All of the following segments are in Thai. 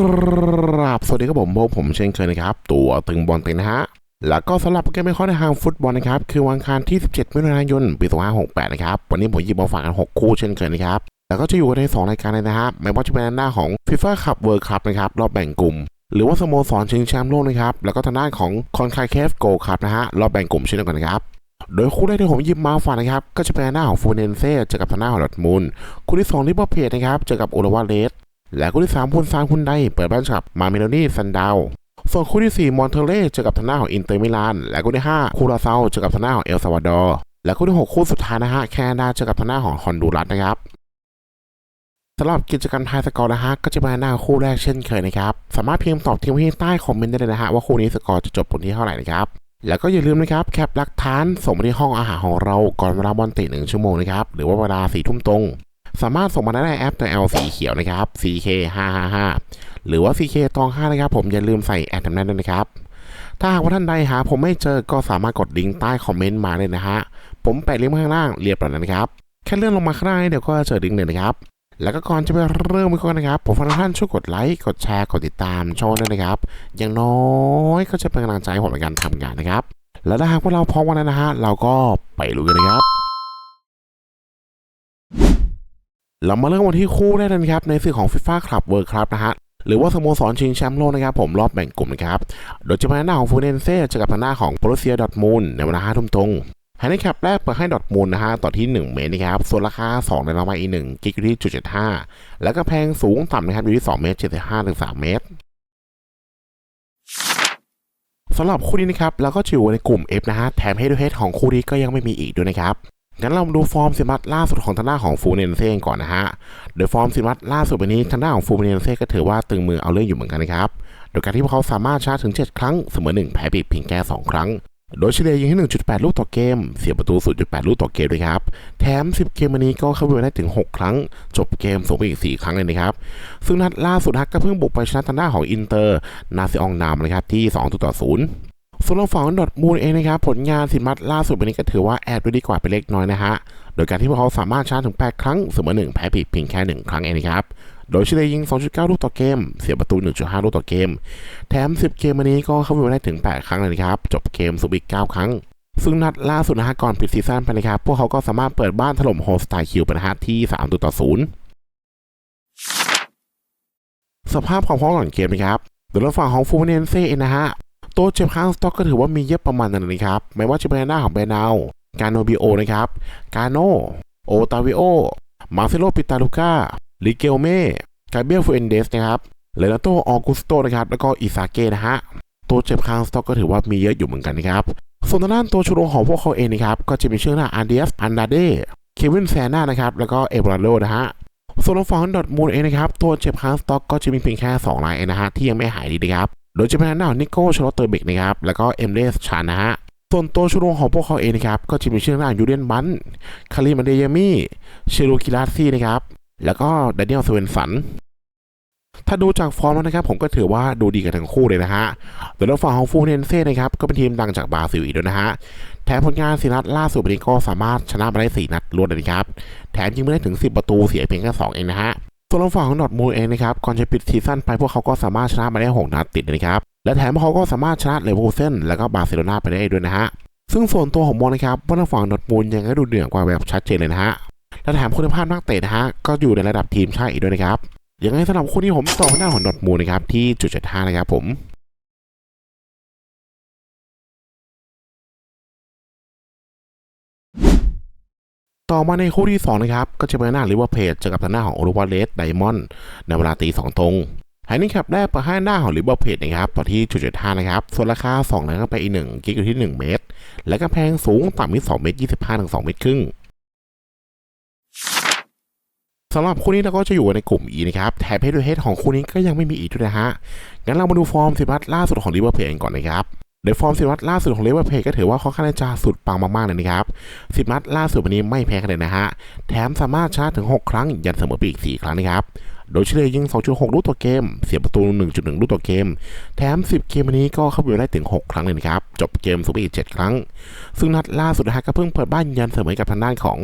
กราบสวัสดีครับผมพบผมเช่นเคยนะครับ ตัวตึงบอลเต็งนะฮะ แล้วก็สำหรับโปรแกรมไม่ข้อในทางฟุตบอลนะครับ คือวันคารที่ 17 มิถุนายน ปี 2568 นะครับ วันนี้ผมหยิบมาฝากกัน 6 คู่เช่นเคยนะครับ แล้วก็จะอยู่กันใน 2 รายการเลยนะฮะไม่ว่าจะเป็นหน้าของ FIFA Cup World Cup นะครับ รอบแบ่งกลุ่ม หรือว่าสโมสรชิงแชมป์โลกนะครับ แล้วก็ทางด้านของคอนคาเคฟโกครับนะฮะ รอบแบ่งกลุ่มเช่นเดียวกันนะครับโดยคู่แรกที่ผมหยิบมาฝากนะครับ ก็จะเป็นหน้าของฟูเนนเซ่เจอกับทางหน้าของดอทมุนด์คู่ที่2ลิเวอร์เพจนะครับเจอกับโอลาวาเลส และคู่ที่3พุนซานคุนไดเปิดบ้านกับมาเมโลนี่ซันดาวส่วนคู่ที่ 4 มอนเทเล่เจอกับทางหน้าของอินเตอร์มิลาน และคู่ที่ 5 คูราเซาเจอกับทางหน้าของเอลซาวาดอร์ และคู่ที่ 6 คู่สุดท้ายนะฮะ แคนาดาเจอกับทางหน้าของฮอนดูรัสนะครับสำหรับกิจกรรมทายสกอร์นะฮะ ก็จะมาหน้าคู่แรกเช่นเคยนะครับ สามารถพิมพ์ตอบทิ้งไว้ที่ใต้คอมเมนต์ได้เลยนะฮะว่าคู่นี้สกอร์จะจบบนที่เท่าไหร่นะครับ แล้วก็อย่าลืมนะครับแคปหลักฐานส่งมาที่ห้องอาหารของเราก่อนเวลาบอลเตะหนึ่งชั่วโมงนะครับ หรือว่าเวลาสี่ทุ่มตรง สามารถส่งมาได้ในแอปตัว L สีเขียวนะครับ CK 555หรือว่า CK ตอง5นะครับผมอย่าลืมใส่แอดทำนั้นด้วยนะครับ ถ้าหากว่าท่านใดหาผมไม่เจอก็สามารถกดลิงก์ใต้คอมเมนต์มาเลยนะฮะ ผมแปะลิงก์มข้างล่างเรียบร้อยแล้วนะครับ แค่เลื่อนลงมาข้างล่างเดี๋ยวก็เจอลิงก์เลยนะครับ แล้วก็ก่อนจะไปเริ่มกันนะครับ ผมฝากท่านช่วยกดไลค์กดแชร์กดติดตามช่องด้วยนะครับ อย่างน้อยก็จะเป็นกำลังใจให้ผมในการทำงานนะครับ แล้วถ้าหากว่าเราพร้อมกันแล้วนะฮะเราก็ไปลุยกันนะครับ เรามาเริ่มกันที่คู่แรกกันครับในสื่อของ FIFA Club World Cup นะฮะหรือว่าสโมสรชิงแชมป์โลกนะครับผมรอบแบ่งกลุ่มนะครับโดยจะเป็นหน้าของฟูเนนเซ่เจอกับทางหน้าของโปรเซียดอทมูลในเวลาห้าทุ่มตรงไฮในแคปแรกเปิดให้ดอทมูลนะฮะต่อที่ 1 เมตรนะครับส่วนราคา 2 ในรางวัลอีก1กิกอยู่ที่จุดเจ็ดห้าแล้วก็แพงสูงต่ำนะครับอยู่ที่ 2 เมตร75ถึง3เมตรสำหรับคู่นี้นะครับเราก็จะอยู่ในกลุ่ม F นะฮะแถมให้ดูเฮดของคู่นี้ก็ยังไม่มีอีกด้วยนะครับ งั้นเรามาดูฟอร์มสิมัตล่าสุดของทางด้านของฟูเนนเซ่ก่อนนะฮะ โดยฟอร์มสิมัตล่าสุดวันนี้ทางด้านของฟูเนนเซ่ก็ถือว่าตึงมือเอาเรื่องอยู่เหมือนกันนะครับ โดยการที่พวกเขาสามารถชาร์จถึง 7 ครั้งเสมอ1แพ้ไปเพียงแค่2ครั้ง โดยเฉลี่ยยิงที่ 1.8 ลูกต่อเกม เสียประตู 0.8 ลูกต่อเกมด้วยครับ แถม 10 เกมวันนี้ก็เข้าไปได้ถึง 6 ครั้ง จบเกมสูงไปอีก 4 ครั้งเลยนะครับ ซึ่งนัดล่าสุดฮักก็เพิ่งบุกไปชนะทางด้านของอินเตอร์ นาซิอองนามนะครับที่2ต่อ0 ส่วนฝั่งดอทมูลเองนะครับผลงานสิมัตล่าสุดวันนี้ก็ถือว่าแอบดูดีกว่าไปเล็กน้อยนะฮะโดยการที่พวกเขาสามารถชาร์จถึง 8 ครั้งเสมอ1แพ้ผิดเพียงแค่ 1 ครั้งเองนะครับโดยเฉลี่ยยิง 2.9 ลูกต่อเกม เสียประตู 1.5 ลูกต่อเกม แถม 10 เกมวันนี้ก็เข้าไปได้ถึง 8 ครั้งเลยนะครับ จบเกมสุบอีก 9 ครั้ง ซึ่งนัดล่าสุดนะฮะก่อนปิดซีซั่นไปนะครับ พวกเขาก็สามารถเปิดบ้านถล่มโฮสไตคิวไปนะฮะที่ 3ตัวต่อ 0 สภาพความพร้อมก่อนเกมนะครับโดยฝั่งของฟูเนนเซ่เองนะฮะ ตัวเจ็บค้างสต็อกก็ถือว่ามีเยอะประมาณนั้นนะครับ ไม่ว่าจะเป็นหน้าของเบนาวกาโนบิโอนะครับกาโนโอตาวิโอมาเซโลปิตาลูกาลิเกลเม่กาเบียลฟูเอนเดสนะครับเลนาโตออกุสโตนะครับแล้วก็อิซาเกะนะฮะตัวเจ็บค้างสต็อกก็ถือว่ามีเยอะอยู่เหมือนกันนะครับส่วนด้านตัวชูโรงของพวกเขาเองนะครับก็จะมีชื่อหน้าอันเดียสอันดาเดเควินแซน่านะครับแล้วก็เอเบราโดนะฮะส่วนทางฝั่งดอทมูลเองนะครับตัวเจ็บค้างสต็อกก็จะมีเพียงแค่2รายเองนะฮะที่ยังไม่หายดีนะครับ โดยจะเป็นหน้านิโก้ชโลเตอร์เบกนะครับ แล้วก็เอมเลสชานะฮะส่วนตัวชูโรงของพวกเขาเองนะครับ ก็จะมีชื่อหน้ายูเดนบันคาริมันเดยามี่เชโรคิลาซี่นะครับ แล้วก็ดานิเอลสเวนสัน ถ้าดูจากฟอร์มแล้วนะครับ ผมก็ถือว่าดูดีกันทั้งคู่เลยนะฮะโดยทางฝั่งของฟูเนนเซ่นะครับ ก็เป็นทีมดังจากบราซิลอีกด้วยนะฮะ แถมผลงานสีนัดล่าสุดนนี้ก็สามารถชนะมาได้ 4 นัดรวดเลยนะครับ แถมยิงไม่ได้ถึง 10 ประตูเสียเพียงแค่2เองนะฮะ ส่วนทางฝั่งของดอร์ทมูลเองนะครับก่อนจะปิดซีซั่นไปพวกเขาก็สามารถชนะมาได้6นัดติดนะครับและแถมพวกเขาก็สามารถชนะเลเวอร์เซนแล้วก็บาร์เซโลนาไปได้ด้วยนะฮะซึ่งส่วนตัวของมองนะครับว่าทางฝั่งดอร์ทมูลยังได้ดูเหนือกว่าแบบชัดเจนเลยนะฮะและแถมคุณภาพนักเตะนะฮะก็อยู่ในระดับทีมชาติอีกด้วยนะครับยังไงสำหรับคู่นี้ผมต่อหน้าของดอร์ทมูลนะครับที่จุดเจ็ดห้านะครับผม ต่อมาในคู่ที่ 2 นะครับ ก็จะเป็นหน้าลิเวอร์เพจเจอกับทางหน้าของโอลิวาเลสไดมอนด์ในเวลาตีสองตรงไฮนี่ครับแรกเปิดให้หน้าของลิเวอร์เพจนะครับต่อที่จุดเจ็ดห้านะครับ ส่วนราคา2นะครับไปอีกหนึ่งกิกอยู่ที่ 1 เมตร และก็แพงสูงต่ำที่2เมตร25ถึง2เมตรครึ่งสำหรับคู่นี้เราก็จะอยู่ในกลุ่ม E นะครับ แถมเพจด้วยเฮดของคู่นี้ก็ยังไม่มีอีกด้วยนะฮะ งั้นเรามาดูฟอร์มสิบัตล่าสุดของลิเวอร์เพจก่อนนะครับ โดยฟอร์มสิบนัดล่าสุดของเลเวอร์เพจก็ถือว่าค่อนข้างจะสุดปังมากๆเลยนะครับสิบนัดล่าสุดวันนี้ไม่แพ้กันเลยนะฮะ แถมสามารถชาร์จถึง 6 ครั้ง ยันเสมอไปอีก 4 ครั้งนะครับ โดยเฉลี่ยยิง 2.6 ลูกต่อเกม เสียประตู 1.1 ลูกต่อเกม แถม 10 เกมวันนี้ก็เข้าไปได้ถึง 6 ครั้งเลยนะครับ จบเกมสูงไปอีก 7 ครั้ง ซึ่งนัดล่าสุดนะฮะก็เพิ่งเปิดบ้านยันเสมอกับทางด้านของ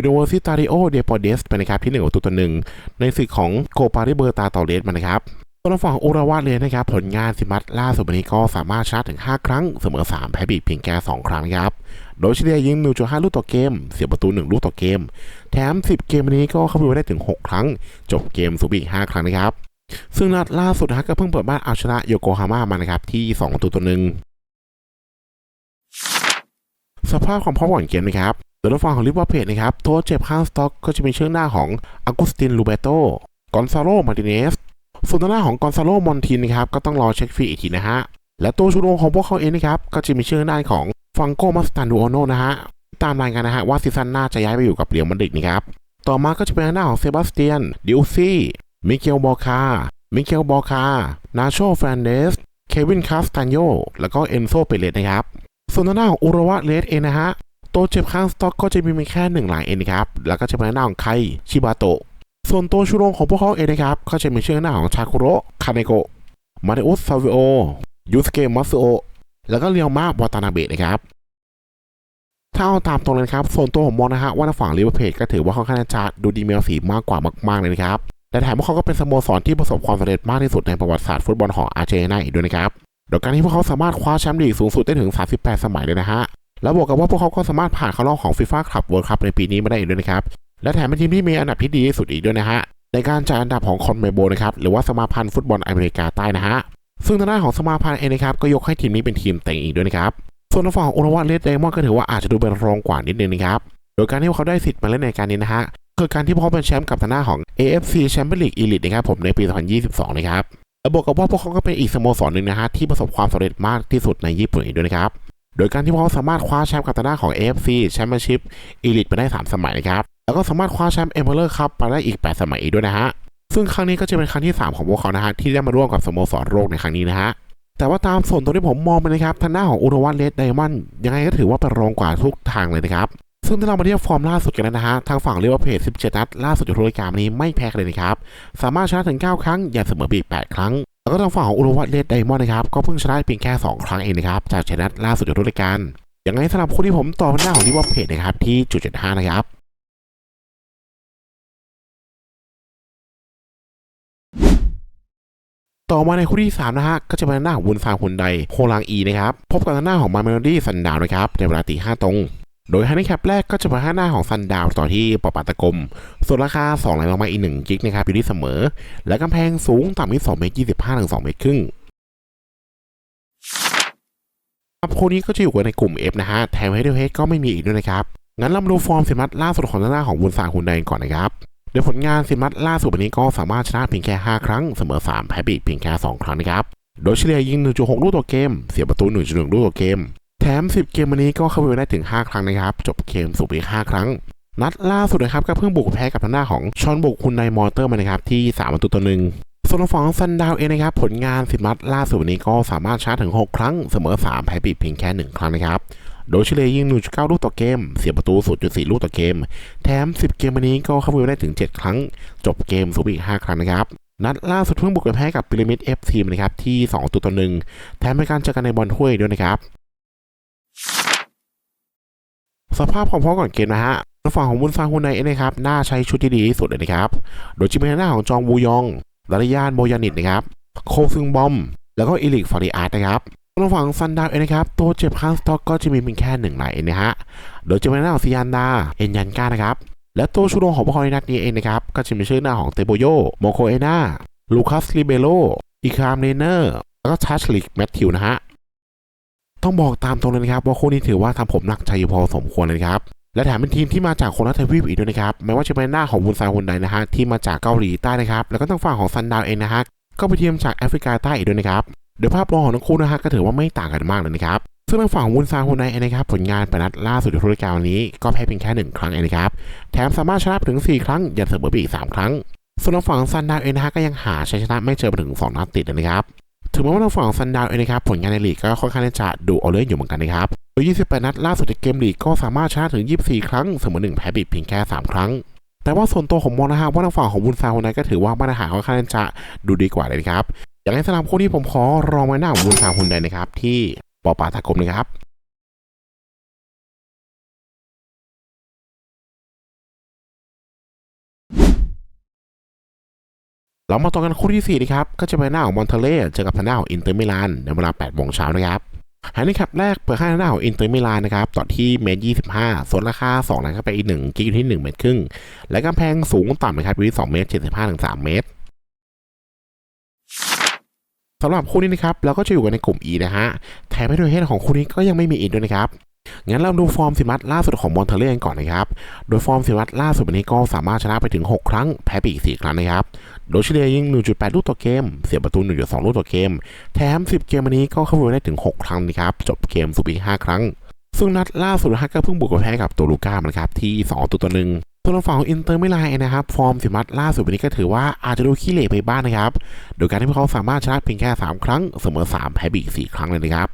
Universitario de p o d e s ไปนะครับที่1ประตูต่อหนึ่งในศึกของโคปาริเบอร์ตาตอเลสมานะครับ ส่วนฝั่งโอราวาเลยนะครับ ผลงานสิมัตล่าสุดวันนี้ก็สามารถชาร์จถึง 5 ครั้ง เสมอ 3 แพ้บีเพียงแค่2ครั้งครับ โดยเฉลี่ยยิง 1.5 ลูกต่อเกม เสียประตู 1 ลูกต่อเกม แถม 10 เกมวันนี้ก็เข้าไปได้ถึง 6 ครั้ง จบเกมสูบอีก 5 ครั้งนะครับ ซึ่งนัดล่าสุดฮะก็เพิ่งเปิดบ้านเอาชนะโยโกฮาม่ามานะครับที่2ประตูต่อหนึ่งสภาพของพร้อมก่อนเกมนะครับโดยฝั่งของลิเวอร์พูลนะครับตัวเจ็บข้างสต็อกก็จะเป็นเชื่องหน้าของอากุสตินลูเบโตกอนซาโลมาร์ติเนส ส่วนทางด้าของกอนซาโลมอนตินนะครับก็ต้องรอเช็คฟรีอีกทีนะฮะ และตัวชูโรงของพวกเขาเองนะครับก็จะมีชื่อด้านของฟังโกมัสตันดูโอโนนะฮะตามรายงานนะฮะว่าซีซั่นหน้าจะย้ายไปอยู่กับเรียวมาดริดนะครับต่อมาก็จะเป็นทางด้าของเซบาสเตียน ดิวซี่ มิเกลบอคา มิเกลบอคา นาโชแฟนเดส เควินคาสตันโย แล้วก็เอนโซเปเลตนะครับ ส่วนทางด้าของอุระวะเลสเองนะฮะ ตัวเจ็บข้างสต็อกก็จะมีแค่หนึ่งรายเองนะครับ แล้วก็จะเป็นทางด้าของไคชิบาโตะ ส่วนตัวชูโรงของพวกเขาเองนะครับก็จะมีชื่อหน้าของชาคุโระคาเนโกะมาเดอุสซาวิโอยูสเกมัสโอแล้วก็เรียวมาวาตานาเบะนะครับถ้าเอาตามตรงเลยนะครับส่วนตัวผมมองนะฮะว่าทางฝั่งลิเวอร์พูลก็ถือว่าค่อนข้างจะดูดีมีสีมากกว่ามากๆเลยนะครับและแถมพวกเขาก็เป็นสโมสรที่ประสบความสำเร็จมากที่สุดในประวัติศาสตร์ฟุตบอลของอาร์เจนตินาอีกด้วยนะครับโดยการที่พวกเขาสามารถคว้าแชมป์ลีกสูงสุดได้ถึง 38 สมัยเลยนะฮะแล้วบวกกับว่าพวกเขาก็สามารถผ่านเข้ารอบของฟีฟ่าคลับเวิลด์คัพในปีนี้มาได้อีกด้วยนะครับ และแถมเป็นทีมที่มีอันดับที่ดีที่สุดอีกด้วยนะฮะ ในการจัดอันดับของคอนเมโบนะครับ หรือว่าสมาพันธ์ฟุตบอลอเมริกาใต้นะฮะ ซึ่งทางด้านของสมาพันธ์เองนะครับ ก็ยกให้ทีมนี้เป็นทีมเต็งอีกด้วยนะครับ ส่วนฝั่งของโอราวาเลดเดมอนก็ถือว่าอาจจะดูเป็นรองกว่านิดนึงนะครับ โดยการที่เขาได้สิทธิ์มาเล่นในการนี้นะฮะ คือการที่พวกเขาเป็นแชมป์กับทางด้านของ AFC Champions League Elite นะครับผมในปี 2022 นะครับและบวกกับว่าพวกเขาก็เป็นอีกสโมสรหนึ่งนะฮะที่ประสบความสำเร็จมากที่สุดในญี่ปุ่นอีกด้วยนะครับ โดยการที่พวกเขาสามารถคว้าแชมป์กับทางด้านของ AFC Championship Elite ไปได้ 3 สมัยนะครับ แล้วก็สามารถคว้าแชมป์ e m p e r o r Cup ไปได้อีก 8 สมัยอีกด้วยนะฮะ ซึ่งครั้งนี้ก็จะเป็นครั้งที่ 3 ของพวกเขานะฮะที่ได้มาร่วมกับสโมสรโลกในครั้งนี้นะฮะแต่ว่าตามส่วนตัวที่ผมมองไปนะครับทางด้านของอุรวัตเลสไดมอนด์ยังไงก็ถือว่าเป็นรองกว่าทุกทางเลยนะครับซึ่งถ้าเรามาเทียบฟอร์มล่าสุดกันนะฮะทางฝั่งลิเวอร์พูล17 นัดล่าสุดจากทุกรายการนี้ไม่แพ้เลยนะครับสามารถชนะถึง 9 ครั้งอย่าเสมอไปอีก8ครั้ง แล้วก็ทางฝั่งของอุรวัตเลสไดมอนด์นะครับก็เพิ่งชนะเพียงแค่ 2 ครั้งเองนะครับจากชนะล่าสุดจากทุกรายการอย่างไรสำหรับคนที่ผมต่อหน้าของลิเวอร์พูลนะครับที่จุด75นะครับ ต่อมาในคู่ที่3นะฮะก็จะเป็นหน้าของวุนฟาฮุนไดโฮลังอีนะครับพบกับหน้าของมาเมโลดี้ซันดาวนะครับในเวลาตีห้าตรง โดยฮันนี่แคปแรกก็จะเป็นหน้าของซันดาวต่อที่ปอปาตะกมส่วนราคา2ไหลลงมาอีก1กิกนะครับอยู่ที่เสมอ และกำแพงสูงต่ำที่2เมตร25ถึง2เมตรครึ่งครับคู่นี้ก็จะอยู่กันในกลุ่ม F นะฮะแถมให้เดเฮดก็ไม่มีอีกด้วยนะครับงั้นเรามาดูฟอร์มสิมัตล่าสุดของหน้าของวุนฟาฮุนไดก่อนนะครับ โดยผลงานสิมัตล่าสุดวันนี้ก็สามารถชนะเพียงแค่ 5 ครั้ง เสมอ 3 แพ้บีเพียงแค่ 2 ครั้งนะครับ โดยเฉลี่ยยิง 1.6 ลูกต่อเกม เสียประตู 1.1 ลูกต่อเกม แถม 10 เกมวันนี้ก็เข้าไปได้ถึง 5 ครั้งนะครับ จบเกมสูบอีก 5 ครั้ง นัดล่าสุดนะครับก็เพิ่งบุกแพ้กับทางหน้าของชอนบุกคุณไนมอเตอร์มานะครับที่ 3 ประตูต่อหนึ่งส่วนฝั่งซันดาวเองนะครับผลงานสิมัตล่าสุดวันนี้ก็สามารถชนะถึง 6 ครั้ง เสมอ 3 แพ้บีเพียงแค่ 1 ครั้งนะครับ โดยเฉลี่ยยิง 1.9 ลูกต่อเกม เสียประตู 0.4 ลูกต่อเกม แถม 10 เกมวันนี้ก็เข้าไปได้ถึง 7 ครั้ง จบเกมสูบอีก 5 ครั้งนะครับ นัดล่าสุดเพิ่งบุกไปแพ้กับพีระมิดเอฟทีมนะครับที่ 2 ตัวต่อหนึ่งแถมเป็นการเจอกันในบอลถ้วยด้วยนะครับ สภาพของพร้อมก่อนเกมนะฮะฝั่งของบุนฟาฮุนไนนะครับน่าใช้ชุดที่ดีที่สุดเลยนะครับ โดยจิเป็นหน้าของจองบูยองดาริยานโบยานิตนะครับ โคซึงบอม แล้วก็อิลิกฟาริอาร์ตนะครับ ทางฝั่งซันดาวเองนะครับ ตัวเจ็บข้างสต็อกก็จะมีเพียงแค่หนึ่งรายเองนะฮะ โดยจะเป็นหน้าของซิยันดา เอ็นยันกานะครับ และตัวชูโรงของพวกเขาในนัดนี้เองนะครับ ก็จะมีชื่อหน้าของเตโบโย โมโคเอนาลูคัสลิเบโลอีคามเนเนอร์ แล้วก็ทัชลิกแมทธิวนะฮะ ต้องบอกตามตรงเลยนะครับว่าคู่นี้ถือว่าทำผมหนักใจอยู่พอสมควรเลยครับและแถมเป็นทีมที่มาจากคนละทวีปอีกด้วยนะครับไม่ว่าจะเป็นหน้าของวุนซาฮุนไดนะฮะที่มาจากเกาหลีใต้นะครับแล้วก็ทางฝั่งของซันดาวเองนะฮะก็เป็นทีมจากแอฟริกาใต้อีกด้วยนะครับ โดยภาพรวมของทั้งคู่นะฮะก็ถือว่าไม่ต่างกันมากเลยนะครับซึ่งทางฝั่งของวุนซาฮุนไดเองนะครับผลงานปนัดล่าสุดในทุกรการวันนี้ก็แพ้เพียงแค่หนึ่งครั้งเองนะครับแถมสามารถชนะถึง 4 ครั้งยันเสมอไปอีก 3 ครั้ง ส่วนทางฝั่งซันดาวเองนะฮะก็ยังหาชัยชนะไม่เจอมาถึง 2 นัดติดเลยนะครับถึงแม้ว่าทางฝั่งซันดาวเองนะครับผลงานในลีกก็ค่อนข้างจะดูเอาเรื่องอยู่เหมือนกันนะครับโดย 28 นัดล่าสุดในเกมลีกก็สามารถชนะถึง 24 ครั้งเสมอ1แพ้บีเพียงแค่ 3 ครั้ง แต่ว่าส่วนตัวผมมองนะฮะว่าทางฝั่งของบุนซาคนนั้นก็ถือว่ามาตรฐานค่อนข้างจะดูดีกว่าเลยนะครับ อย่างไรสำหรับคู่ที่ผมขอรองไว้หน้าของบุนซาคนใดนะครับ ที่ปอปาตากรมนะครับเรามาต่อกันคู่ที่4นะครับ ก็จะเป็นหน้าของมอนเทเล่เจอกับทางหน้าของอินเตอร์มิลานในเวลา8โมงเช้านะครับแฮนดี้แคปแรกเปิดให้ทางหน้าของอินเตอร์มิลานนะครับ ต่อที่เมตร25ส่วนราคา2นะครับไปอีก1กิกอยู่ที่ 1 เมตรครึ่ง และกำแพงสูงต่ำนะครับอยู่ที่ 2 เมตร75ถึง3เมตร สำหรับคู่นี้นะครับเราก็จะอยู่กันในกลุ่ม E นะฮะแถมให้ด้วยเฮดของคู่นี้ก็ยังไม่มีอินด้วยนะครับงั้นเราดูฟอร์มสิมัตล่าสุดของมอนเทเล่กันก่อนนะครับ โดยฟอร์มสิมัตล่าสุดวันนี้ก็สามารถชนะไปถึง 6 ครั้ง แพ้ไปอีก 4 ครั้งนะครับ โดยเฉลี่ยยิง 1.8 ลูกต่อเกม เสียประตู 1.2 ลูกต่อเกม แถม 10 เกมวันนี้ก็เข้าไปได้ถึง 6 ครั้งนะครับ จบเกมสุดอีก5ครั้ง ซึ่งนัดล่าสุดฮะก็เพิ่งบุกไปแพ้กับตัวลูก้ามานะครับที่ 2 ตัวต่อหนึ่ง ส่วนฝั่งของอินเตอร์มิลานนะครับ ฟอร์มสิมัตล่าสุดวันนี้ก็ถือว่าอาจจะดูขี้เหร่ไปบ้างนะครับ โดยการที่พวกเขาสามารถชนะเพียงแค่ 3 ครั้ง เสมอ 3 แพ้ไปอีก4ครั้งเลยนะครับ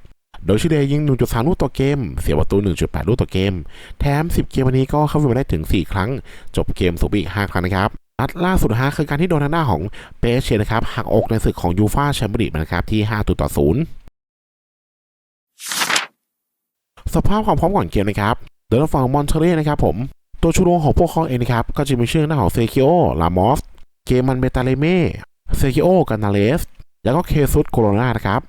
โดยเฉลี่ยยิง 1.3 ลูกต่อเกม เสียประตู 1.8 ลูกต่อเกม แถม 10 เกมวันนี้ก็เข้าไปได้ถึง 4 ครั้ง จบเกมสูบอีก 5 ครั้งนะครับนัดล่าสุดฮะคือการที่โดนทางหน้าของเปเชนะครับหักอกในศึกของยูฟาแชมเปี้ยนลีกนะครับที่5ตัวต่อ0สภาพความพร้อมก่อนเกมนะครับโดยทางฝั่งมอนเทเล่นะครับผม ตัวชูโรงของพวกเขาเองนะครับ ก็จะมีชื่อหน้าของเซคิโอ ลามอส เกมันเบตาเลเม่ เซคิโอ กานาเลส แล้วก็เคซุสโคโรนานะครับ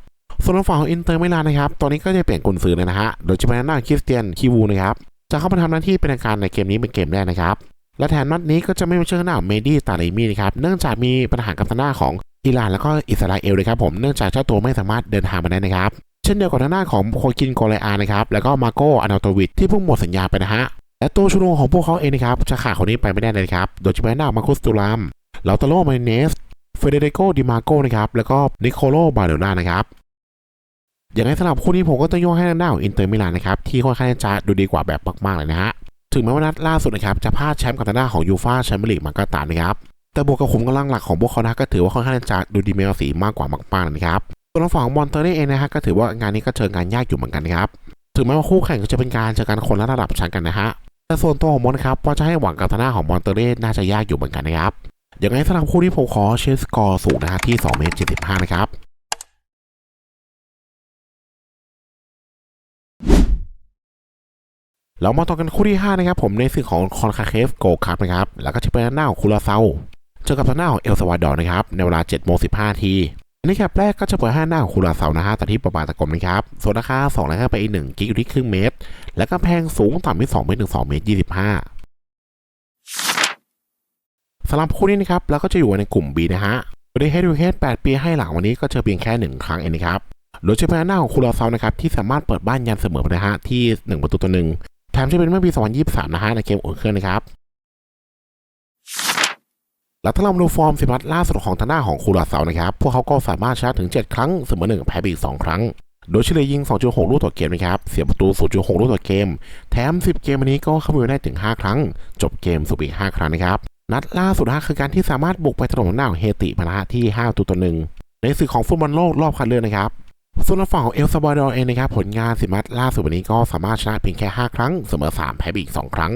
ส่วนฝั่งของอินเตอร์มิลานนะครับ ตอนนี้ก็จะเปลี่ยนกุนซือเลยนะฮะ โดยจะเป็นหน้าคริสเตียนคีวูนะครับ จะเข้ามาทำหน้าที่เป็นาการในเกมนี้เป็นเกมแรกนะครับ และแทนนัดนี้ก็จะไม่มีชื่อหน้าเมดี้ตาเลมีนะครับ เนื่องจากมีปัญหากับทางหน้าของอิหร่านแล้วก็อิสราเอลนะครับผม เนื่องจากเจ้าตัวไม่สามารถเดินทางมาได้นะครับ เช่นเดียวกับทางหน้าของโคกินโกเลอานะครับ แล้วก็มาโกอานาโตวิชที่เพิ่งหมดสัญญาไปนะฮะ และตัวชูโรงของพวกเขาเองนะครับจะขาดคนนี้ไปไม่ได้เลยครับ โดยจะเป็นหน้ามาคุสตูรามลาตาโลมาเนส เฟเดริโกดิมาโกนะครับ แล้วก็นิโคโลบาเดลนานะครับ อย่างไรสำหรับคู่นี้ผมก็ต้องยกให้ทางด้านของอินเตอร์มิลานนะครับที่ค่อนข้างจะดูดีกว่าแบบมากๆเลยนะฮะ ถึงแม้ว่านัดล่าสุดนะครับจะพลาดแชมป์กับทางด้านของยูฟาแชมเปี้ยนลีกมาก็ตามนะครับ แต่บวกกับขุมกำลังหลักของพวกเขานะก็ถือว่าค่อนข้างจะดูดีมีราศีมากกว่ามากๆนะครับส่วนทางฝั่งมอนเตอร์เองนะฮะก็ถือว่างานนี้ก็เจองานยากอยู่เหมือนกันนะครับ ถึงแม้ว่าคู่แข่งจะเป็นการเจอกันคนละระดับชั้นกันนะฮะ แต่ส่วนตัวของมอนครับว่าจะให้หวังกับทางด้าของมอนเตอร์น่าจะยากอยู่เหมือนกันนะครับอย่างไรสำหรับคู่ที่ผมขอเชสกอร์สูงนะฮะที่2เมตร75 นะครับเรามาต่อกันคู่ที่ 5 นะครับผมในศึกของคอนคาเคฟโกคัพนะครับ แล้วก็จะเป็นหน้าของคูลาเซาเจอกับทางหน้าของเอลซาวาดอร์นะครับ ในเวลา7โมง15ที อันแคปแรกก็จะเปิดห้าหน้าของคูลาเซานะฮะแต่ที่ประมาณตะกลมนะครับส่วนราคา2นะครับไปอีก1กิกอยู่ที่ครึ่งเมตร และกำแพงสูงต่ำที่2เมตรถึง2เมตร25สำหรับคู่นี้นะครับเราก็จะอยู่ในกลุ่ม B นะฮะโดยให้ดูเฮด8ปีให้หลังวันนี้ก็เจอเพียงแค่ 1 ครั้งเองนะครับโดยเฉพาะหน้าของคูลาเซานะครับที่สามารถเปิดบ้านยันเสมอไปนะฮะที่ 1 ประตูต่อหนึ่งแถมจะเป็นเมื่อปี2023นะฮะในเกมอุ่นเครื่องนะครับ แล้วถ้าเรามาดูฟอร์มสิบัตล่าสุดของทางหน้าของคูลาเซานะครับ พวกเขาก็สามารถชนะถึง 7 ครั้งเสมอ1แพ้ไปอีก 2 ครั้ง โดยเฉลี่ยยิง 2.6 ลูกต่อเกมนะครับ เสียประตู 0.6 ลูกต่อเกม แถม 10 เกมวันนี้ก็เข้าไปได้ถึง 5 ครั้ง จบเกมสุดอีก 5 ครั้งนะครับ นัดล่าสุดนะคือการที่สามารถบุกไปถล่มหน้าของเฮติมานะฮะที่ 5 ตัวต่อหนึ่งในศึกของฟุตบอลโลกรอบคัดเลือกนะครับส่วนฝั่งของเอลซาบาดอร์เองนะครับผลงานสิมัตล่าสุดวันนี้ก็สามารถชนะเพียงแค่ 5 ครั้ง เสมอ 3 แพ้ไปอีก 2 ครั้ง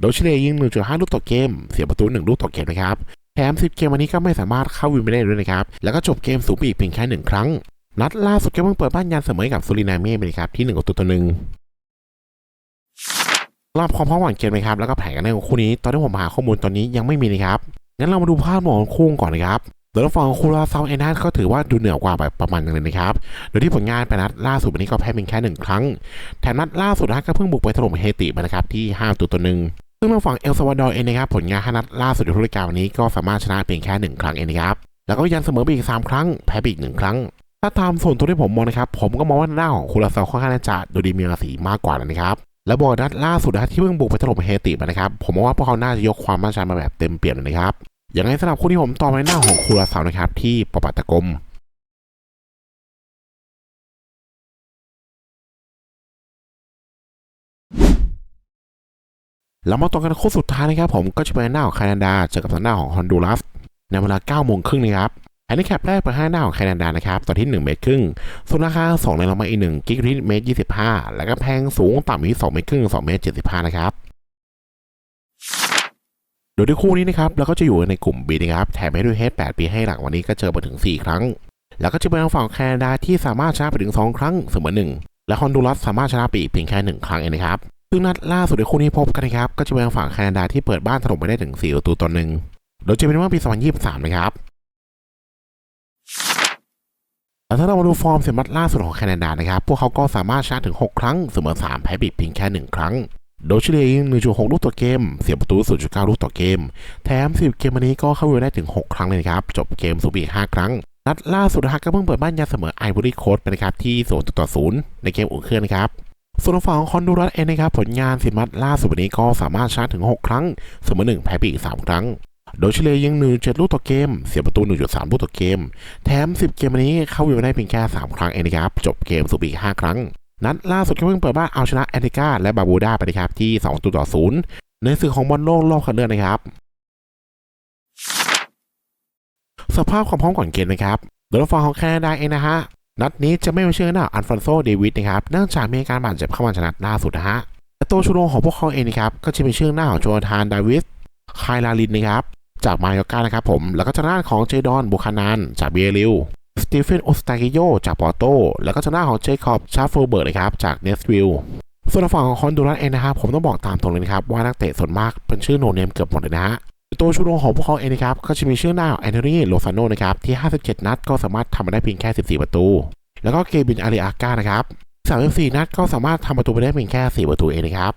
โดยเฉลี่ยยิง 1.5 ลูกต่อเกม เสียประตู 1 ลูกต่อเกมนะครับ ถม 10 เกมวันนี้ก็ไม่สามารถเข้าวินไปได้ด้วยนะครับ แล้วก็จบเกมสูงไปอีกเพียงแค่1ครั้ง นัดล่าสุดก็เพิ่งเปิดบ้านยันเสมอกับซูรินาเม่ไปนะครับที่1ประตูต่อหนึ่งรอบความพร้อมก่อนเกมนะครับแล้วก็แผนกันในของคู่นี้ ตอนที่ผมหาข้อมูลตอนนี้ยังไม่มีนะครับงั้นเรามาดูภาพมของคู่ก่อนนะครับโดยทางฝั่งของคูราซาวเอนัสก็ถือว่าดูเหนือกว่าแบบประมาณนึงเลยนะครับ โดยที่ผลงานไปนัดล่าสุดวันนี้ก็แพ้เพียงแค่หนึ่งครั้งแถมนัดล่าสุดนะก็เพิ่งบุกไปถล่มเฮติมานะครับที่5ตัวตัวหนึ่ง ซึ่งทางฝั่งเอลซาวาดอร์เองนะครับผลงานนัดล่าสุดในทุกรายการวันนี้ก็สามารถชนะเพียงแค่หนึ่งครั้งเองนะครับ แล้วก็ยันเสมอไปอีก 3 ครั้ง แพ้ไปอีกหนึ่งครั้ง ถ้าตามส่วนตัวที่ผมมองนะครับ ผมก็มองว่าหน้าของคูราซาค่อนข้างจะดูดีมีราศีมากกว่านะครับ และบอลนัดล่าสุดนะที่เพิ่งบุกไปถล่มเฮติมานะครับ ผมมองว่าพวกเขาน่าจะยกความมั่นใจมาแบบเต็มเปี่ยมเลยนะครับ อย่างไรสำหรับคู่ที่ผมต่อไปหน้าของคูราซานะครับที่ปปัตตะกม แล้วมาต่อกันคู่สุดท้ายนะครับผมก็จะเป็นหน้าของแคนาดาเจอกับทางหน้าของฮอนดูรัสในเวลา9โมงครึ่งนะครับอันนี้แคปแรกไปให้หน้าของแคนาดานะครับต่อที่ 1 เมตรครึ่งส่วนราคา2ในเรามาอีก1กิกที่เมตร 25 แล้วก็แพงสูงต่ำอยู่ที่2เมตรครึ่ง2เมตร 75 นะครับโดยที่คู่นี้นะครับเราก็จะอยู่ในกลุ่ม B นะครับแถมให้ด้วยเฮด8ปีให้หลังวันนี้ก็เจอไปถึง 4 ครั้ง แล้วก็จะเป็นทางฝั่งแคนาดาที่สามารถชนะไปถึง 2 ครั้งเสมอ1และฮอนดูรัสสามารถชนะไปอีกเพียงแค่ 1 ครั้งเองนะครับ ซึ่งนัดล่าสุดในคู่นี้พบกันนะครับ ก็จะเป็นฝั่งแคนาดาที่เปิดบ้านถล่มไปได้ถึง4ประตูต่อหนึ่งโดยจะเป็นเมื่อปี 2023 นะครับแต่ถ้าเรามาดูฟอร์มเสียมัดล่าสุดของแคนาดานะครับ พวกเขาก็สามารถชนะถึง 6 ครั้ง เสมอ 3 แพ้บิดเพียงแค่ 1 ครั้ง โดยเฉลี่ยยิง1.6 ลูกต่อเกม เสียประตู 0.9 ลูกต่อเกม แถม 10 เกมวันนี้ก็เข้าไปได้ถึง 6 ครั้งเลยนะครับ จบเกมสูบี5ครั้ง นัดล่าสุดนะฮะก็เพิ่งเปิดบ้านยาเสมอไอวอรี่โคสต์ไปนะครับที่0.0ในเกมอุ่นเครื่องนะครับ ส่วนฝั่งของคอนดูรัสเองนะครับผลงานสิมัดล่าสุดวันนี้ก็สามารถชนะถึง 6 ครั้งเสมอ1แพ้ไปอีก 3 ครั้ง โดยเฉลี่ยยิง1.7 ลูกต่อเกม เสียประตู 1.3 ลูกต่อเกม แถม 10 เกมนี้เข้าวิวได้เพียงแค่ 3 ครั้งเองนะครับจบเกมสูบอีก5ครั้ง นัดล่าสุดก็เพิ่งเปิดบ้านเอาชนะแอนติกาและบาบูดาไปนะครับที่2ตัวต่อ0ในศึกของบอลโลกรอบคัดเลือกนะครับสภาพความพร้อมก่อนเกมนะครับโดยฝั่งของแคนาดาเองนะฮะ นัดนี้จะไม่มีชื่อหน้าอันฟอนโซเดวิดนะครับเนื่องจากมีการบาดเจ็บเข้ามาชนะล่าสุดนะฮะและตัวชูโรงของพวกเขาเองนะครับก็จะมีชื่อหน้าของโจนาธานดาวิสไคลาลินนะครับจากมายอกานะครับผมแล้วก็ทางด้าของเจดอนบุคานานจากเบียริลสตีเฟนโอสตากิโยจากปอร์โตแล้วก็ทางด้าของเจคอบชาร์ฟโฟเบิร์กนะครับจากเนสวิลส่วนฝั่งของคอนดูรัสเองนะครับผมต้องบอกตามตรงเลยนะครับว่านักเตะส่วนมากเป็นชื่อโนเนมเกือบหมดเลยนะฮะ ตัวชูโรงของพวกเขาเองนะครับก็จะมีชื่อหน้าแอนโทนีโลซานโนนะครับที่ 57 นัดก็สามารถทำมาได้เพียงแค่ 14 ประตู แล้วก็เกบินอาริอาก้านะครับ 34 นัดก็สามารถทำประตูไปได้เพียงแค่ 4 ประตูเองนะครับ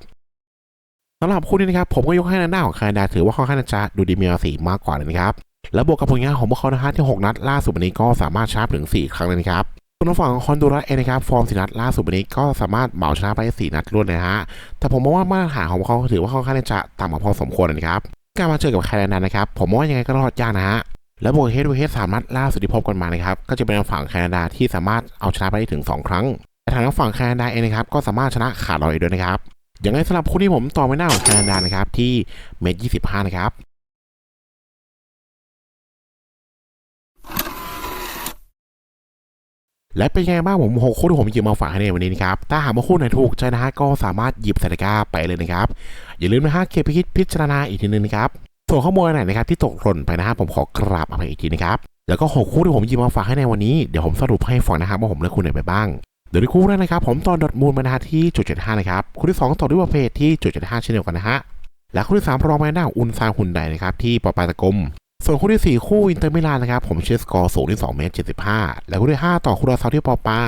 สำหรับคู่นี้นะครับผมก็ยกให้หน้าของแคนาดาถือว่าค่อนข้างจะดูดีมีราศีมากกว่าเลยนะครับและบวกกับผลงานของพวกเขานะฮะที่ 6 นัดล่าสุดวันนี้ก็สามารถชนะถึง 4 ครั้งเลยนะครับส่วนทางฝั่งของคอนดูรัสเองนะครับฟอร์มสีนัดล่าสุดวันนี้ก็สามารถเหมาชนะไปได้4นัดรวดเลยฮะแต่ผมมองว่ามาตรฐานของพวกเขาถือว่าค่อนข้างจะต่ำกว่าพอสมควรเลยนะครับ การมาเจอกับแคนาดานะครับ ผมว่ายังไงก็รอดยากนะฮะ แล้วโบวกเฮดโบเฮดสามารถล่าสุดที่พบกันมานะครับ ก็จะเป็นฝั่งแคนาดาที่สามารถเอาชนะไปได้ถึง 2 ครั้ง แต่ทางฝั่งแคนาดาเองนะครับ ก็สามารถชนะขาดลอยด้วยนะครับ อย่างไรสำหรับคู่ที่ผมต่อไม่น่าของแคนาดานะครับที่เมตรยี่สิบห้านะครับ และเป็นยังไงบ้างผมหกคู่ที่ผมหยิบมาฝากให้ในวันนี้นะครับ ถ้าหากว่าคู่ไหนถูกใจนะฮะก็สามารถหยิบใส่ตะกร้าไปเลยนะครับ อย่าลืมนะฮะเก็บไปคิดพิจารณาอีกทีนึงนะครับ ส่วนข้อมูลไหนนะครับที่ตกหล่นไปนะฮะผมขอกราบอภัยอีกทีนะครับ แล้วก็6คู่ที่ผมหยิบมาฝากให้ในวันนี้ เดี๋ยวผมสรุปให้ฟังนะครับว่าผมเลือกคู่ไหนไปบ้าง เดี๋ยวในคู่แรกนะครับผมต่อดอทมูลมานะฮะที่จุดเจ็ดห้านะครับ คู่ที่2ต่อด้วยประเภทที่จุดเจ็ดห้าเช่นเดียวกันนะฮะ และคู่ที่3รองมาหน้าอุนซาฮุนไดนะครับที่ปอปาตะกลม ส่วนคู่ที่ 4 คู่อินเตอร์มิลานนะครับผมเชียร์สกอร์สูงที่2เมตร75 และคู่ที่ 5 ต่อคู่ราซาที่ปอปา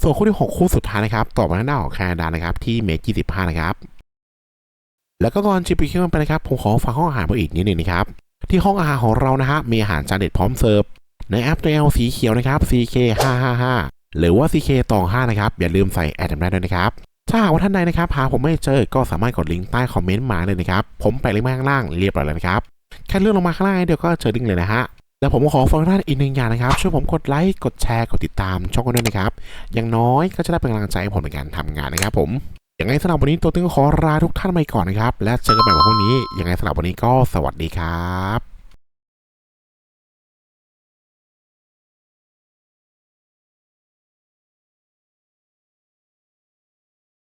ส่วนคู่ที่ 6 คู่สุดท้ายนะครับต่อมาหน้าของแคนาดานะครับที่เมตร25 นะครับ แล้วก็ก่อนจิบไปเคี่ยวไปนะครับผมขอฝากห้องอาหารไปอีกนิดนึงนะครับที่ห้องอาหารของเรานะฮะมีอาหารจานเด็ดพร้อมเสิร์ฟในแอปตัว L สีเขียวนะครับ CK 555หรือว่า CK ตอง5นะครับอย่าลืมใส่แอดได้ด้วยนะครับถ้าหากว่าท่านใดนะครับหาผมไม่เจอก็สามารถกดลิงก์ใต้คอมเมนต์มาเลยนะครับผมแปะลิงก์มาข้างล่างเรียบร้อยแล้วนะครับ ค่เลื่อนลงมาข้างล่างเดียวก็เจอลิงก์เลยนะฮะแล้วผมขอฟังท่านอีกหนึ่งอย่างนะครับช่วยผมกดไลค์กดแชร์กดติดตามช่องกันด้วยนะครับอย่างน้อยก็จะได้เป็นกำลังใจให้ผมในการทำงานนะครับผมอย่างไรสำหรับวันนี้ตัวตึงขอลาทุกท่านไปก่อนนะครับ และเจอกันใหม่วันพรุ่งนี้อย่างไรสำหรับวันนี้ก็สวัสดีครับ